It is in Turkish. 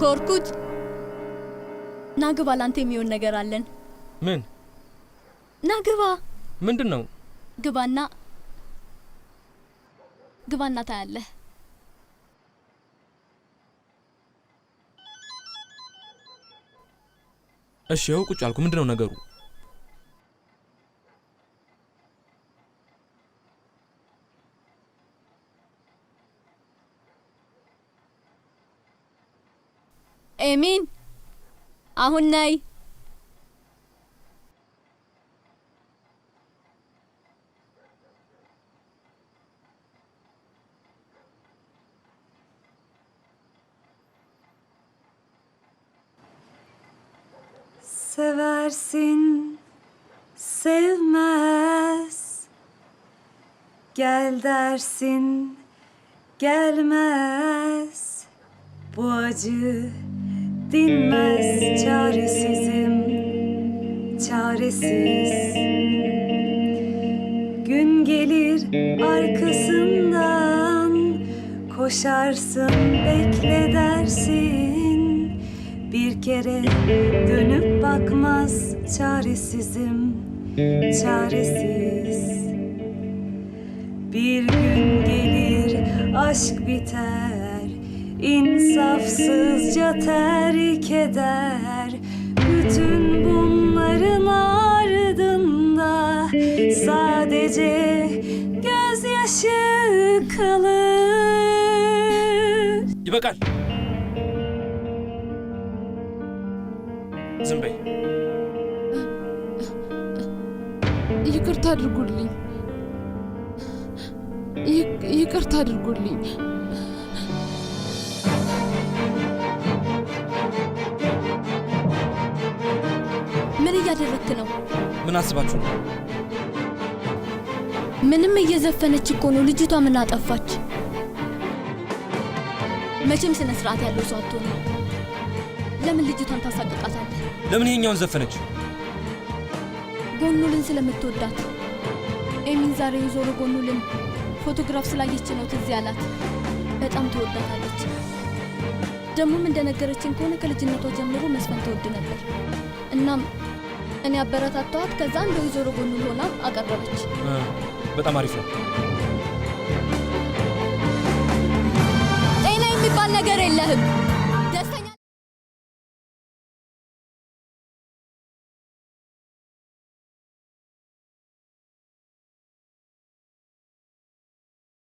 ኮርኩት ና ግባ፣ ላንተ የሚሆን ነገር አለን። ምን ና ግባ፣ ምንድን ነው? ግባና ግባና ታያለህ። እሺ ይኸው ቁጭ አልኩ። ምንድን ነው ነገሩ? Emin. Ahunnay. Seversin, sevmez. Gel dersin, gelmez. Bu acı dinmez çaresizim, çaresiz. Gün gelir arkasından koşarsın bekle dersin. Bir kere dönüp bakmaz çaresizim, çaresiz. Bir gün gelir aşk biter, insafsızca terk eder. Bütün bunların ardında sadece gözyaşı kalır. ይበቃል። ዝም በይ። ይቅርታ አድርጉልኝ። ይቅ- ይቅርታ አድርጉልኝ። እያደረክ ነው? ምን አስባችሁ ነው? ምንም እየዘፈነች እኮ ነው። ልጅቷ ምን አጠፋች? መቼም ስነ ስርዓት ያለው ሰው አትሆንም። ለምን ልጅቷን ታሳቅቃታለህ? ለምን ይሄኛውን ዘፈነች? ጎኑልን ስለምትወዳት ኤሚን ዛሬ የዞሮ ጎኑልን ፎቶግራፍ ስላየች ነው ትዝ ያላት። በጣም ትወዳታለች። ደግሞም እንደነገረችን ከሆነ ከልጅነቷ ጀምሮ መስፈን ትወድ ነበር። እናም እኔ አበረታታኋት። ከዛ እንደ ወይዘሮ ጎኑል ሆና አቀረበች። በጣም አሪፍ ነው። ጤና የሚባል ነገር የለህም።